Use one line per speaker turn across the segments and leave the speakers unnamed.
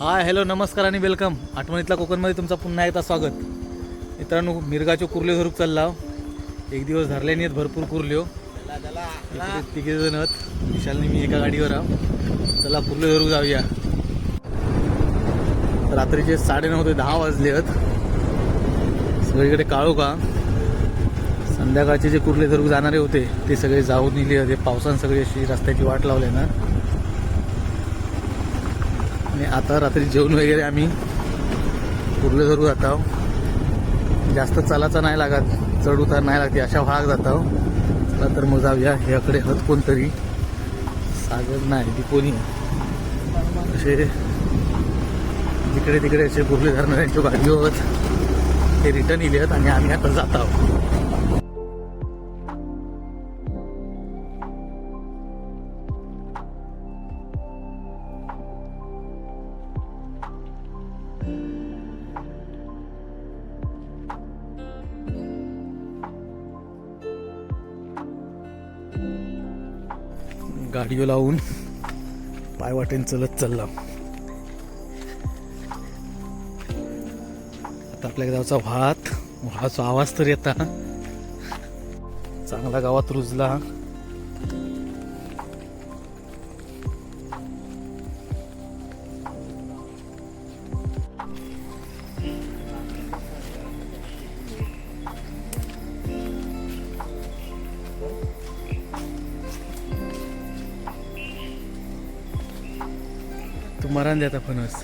Hi hello नमस्कार आणि welcome आठवणीतला कोकणमध्ये तुमचं पुन्हा एकदा स्वागत. मित्रांनो मिरगाचे कुर्ले धरूक चालला. एक दिवस धरले नाहीत भरपूर कुर्ल्यो हो. तिघे जण आहेत. विशालने मी एका गाडीवर आहो. चला कुर्ले धरूक जाऊया. रात्रीचे साडेनऊ ते दहा वाजले आहेत. सगळीकडे काळू का संध्याकाळचे जे कुर्ले धरूक जाणारे होते ते सगळे जाऊन नेले होते. पावसानं सगळी अशी रस्त्याची वाट लावली ना. आणि आता रात्री जेवण वगैरे आम्ही कुर्ले धरू जात आहो जास्त चालाचा नाही लागत चढ उतार नाही लागते अशा भाग जात आहो चला तर मग जाऊया. ह्याकडे हत कोणतरी? सागर नाही ती कोणी असे जिकडे तिकडे असे कुर्ले धरणाऱ्यांच्या गाडी होत ते रिटर्न इले आहेत आणि आम्ही आता जात आहोत. गाडीओ लावून पाय वाटेन चलत चालला. आता आपल्या गावचा भात भावाचा आवाज तर येता चांगला गावात रुजला. तू मरण देता फणस.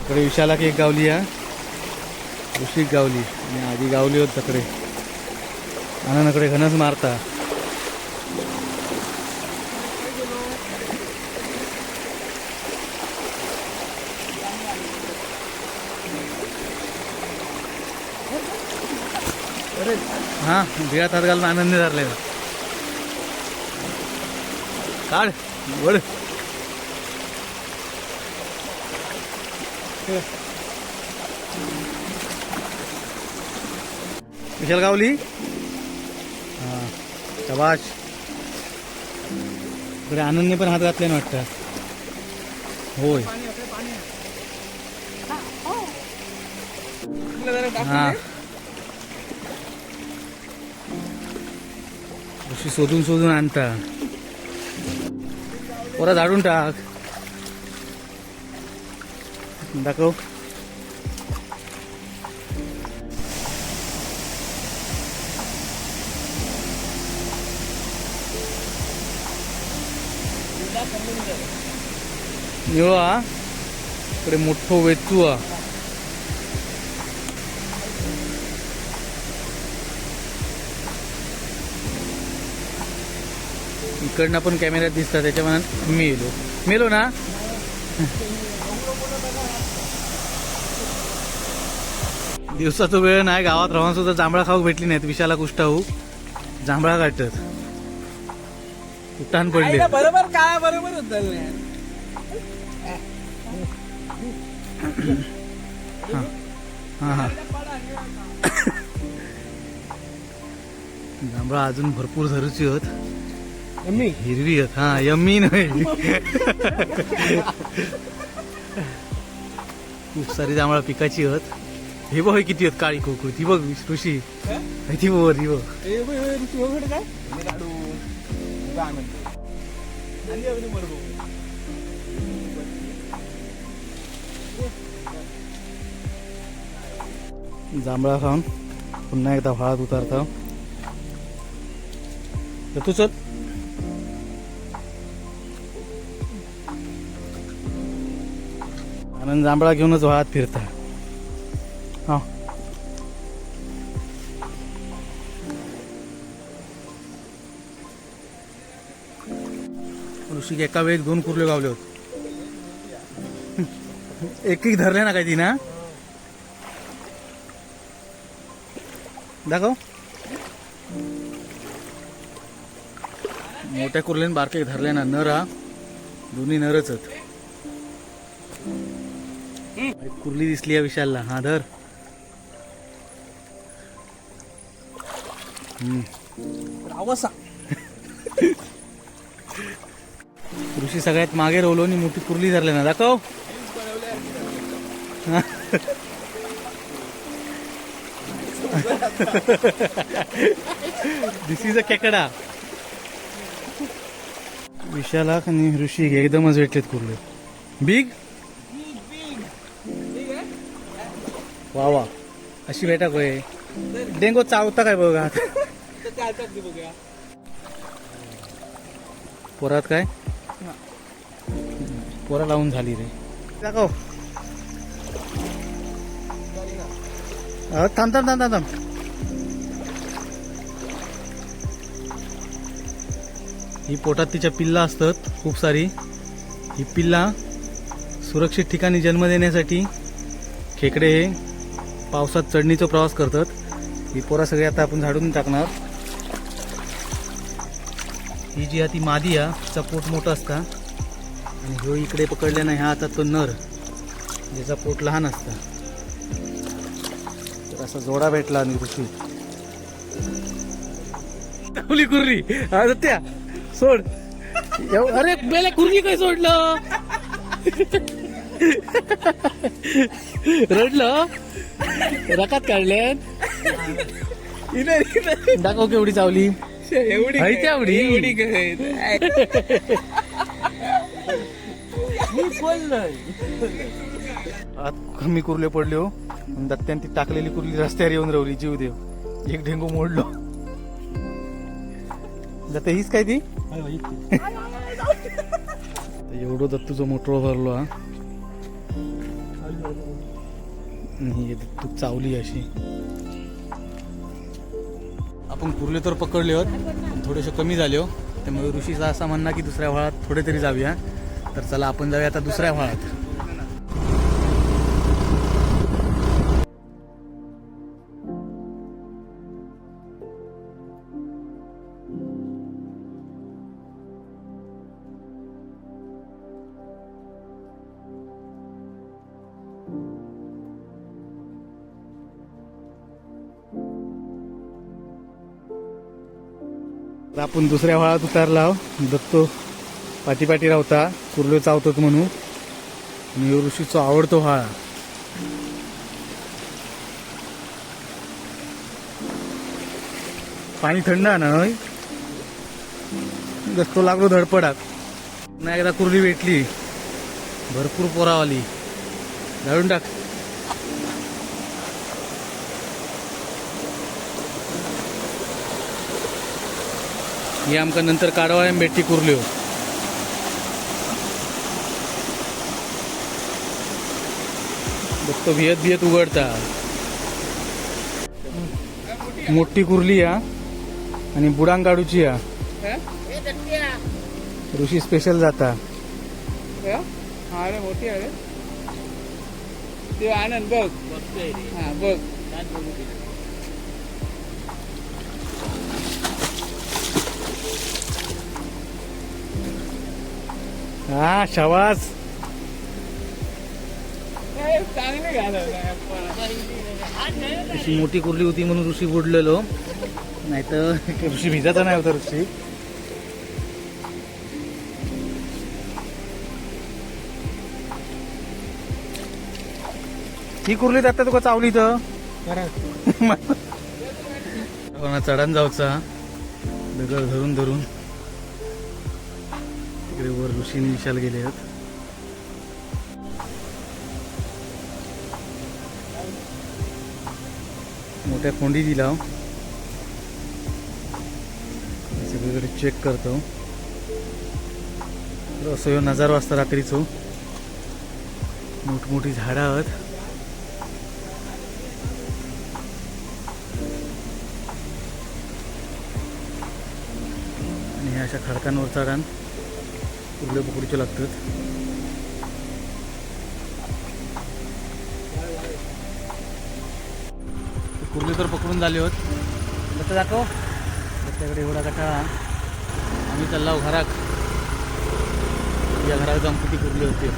इकडे विशाला एक गावली हा. उशीक गावली. आणि आधी गावली होत तकडे. आनंदकडे घनच मारता. हा बिळात हात घालून आनंदी धरले काढ वड विशाल गावली? हा शबाश इकडे आनंदने पण हात घातले ना वाटतं. होय. हा. अशी शोधून शोधून आणता. परत झाडून टाक. दाखव. निळा इकडे मोठो वेचू हा इकडनं पण कॅमेऱ्यात दिसतात त्याच्या मनात मी येलो मेलो ना? दिवसाचा वेळ नाही गावात राहून सुद्धा जांभळा खाऊ भेटली नाहीत विशाला कुष्टा होऊ जांभळा काटत उठाण पडले.
बरोबर काळा बरोबर
जांभळा अजून भरपूर धरूची होत.
मी
हिरवी आहेत हा यम्मी नाही. खूप सारी जांभळा पिकाची आहेत. हे बघ हे किती आहेत काळी कोकरू ती बघ ऋषी. हे ती बघ ती बघ. जांभळा खाऊन पुन्हा एकदा हळद उतारता. तर तू चल. आनंद जांभळा घेऊनच वाहत फिरता हा. ऋषिक एका वेळेस दोन कुर्ले गावले होते. एक एक धरले ना काय ती ना दाखव. मोठ्या कुर्ल्याने बारके धरले ना नर. हा दोन्ही नरच आहेत. कुर्ली दिसली आहे विशालला. हा धर. ऋषी सगळ्यात मागे रोवलो आणि मोठी कुर्ली धरले ना. दाखव. दिस इज अ केकडा. विशाला आणि ऋषी एकदमच भेटलेत कुर्ले. बिग वा वा. अशी भेटा होय. डेंगो चावता काय बघा
बघूया
पोरात काय? पोरा लावून झाली रे. दाखव अ, थांब थांब थांब थांब थांब. ही पोटात तिच्या पिल्ला असतात खूप सारी. ही पिल्ला सुरक्षित ठिकाणी जन्म देण्यासाठी खेकडे हे पावसात चढणीचा प्रवास करतात. ही पोरा सगळी आता आपण झाडून टाकणार. ही जी आहे ती मादी आहे तिचा पोट मोठा असता. आणि ह्यो इकडे पकडले नाही हा आता तो नर ज्याचा पोट लहान असता. तर असा जोडा भेटला आणि ऋषी. टावली कुर्री. त्या सोड. अरे बेला कुर्री काय सोडलं? रडलं? रकात काढले दाखव केवढी चावली.
एवढी. एवढी? मी बोललोय.
आत कमी कुर्ले पडले हो. दत्त्याने ती टाकलेली कुर्ली रस्त्यावर येऊन रवली. जीव देव. एक ढेंगू मोडलो. दत्त हीच काय ती? एवढं दत्तूचं मोटर भरलो हा. आणि चावली अशी. आपण कुर्ले तर पकडले होत थोडेसे कमी झाले हो. त्यामुळे ऋषीचा असा म्हणणं की दुसऱ्या व्हाळात थोडे तरी जाऊया. तर चला आपण जाऊया आता दुसऱ्या व्हाळात. आता आपण दुसऱ्या व्हाळात उतारला दत्तो पाठीपाठी राहता कुर्लो चावतात म्हणून. आणि ऋषीचा आवडतो व्हाळा. पाणी थंड आहे ना होय? दत्तो लागलो धडपडात. पुन्हा एकदा कुर्ली भेटली. भरपूर पोरावाली. धाडून टाक. ही आमका नंतर काढवायला भेटती कुर्ल्यो. बघतो भियत भियत उघडता. मोठी कुर्ली या आणि बुडांग काढूची या. ऋषी स्पेशल जाता.
हा रे मोठी आहे रे. ते आनंद बघ. हा बघ.
हा शवास अशी मोठी कुर्ली होती म्हणून ऋषी बुडलेलो. नाहीतर ऋषी भिजाचा नाही होता ऋषी. ही कुर्ली आता तुका चावली तर चढण जाऊचा. दगड धरून धरून. इकडे वर ऋषी विशाल गेले आहेत. मोठ्या कोंडी दिला हो. सगळीकडे चेक करतो. असं ह्यो नजारो असता रात्रीचो. मोठमोठी झाडं आहेत. आणि अशा खडकांवर चढान कुर्ले पकडूचे लागतात. कुर्ले तर पकडून झाले होत. कसं दाखव. त्याच्याकडे एवढा कटाळा आम्ही चाललो घरात. या घरात जाऊन किती कुर्ले होते.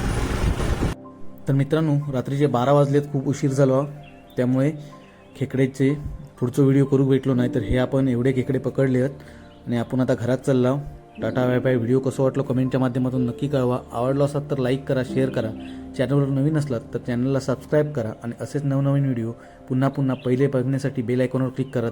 तर मित्रांनो रात्रीचे बारा वाजलेत खूप उशीर झालो. त्यामुळे खेकड्याचे पुढचं व्हिडिओ करू भेटलो नाही तर हे आपण एवढे खेकडे पकडले आहेत आणि आपण आता घरात चाललो. टाटा बाय बाय व्हिडिओ कसं वाटलं कमेंटच्या माध्यमातून नक्की कळवा. आवडलो असाल तर लाईक करा शेअर करा. चॅनलवर नवीन असलात तर चॅनलला सबस्क्राईब करा आणि असेच नवनवीन व्हिडिओ पुन्हा पुन्हा पहिले बघण्यासाठी बेल आयकॉनवर क्लिक करा.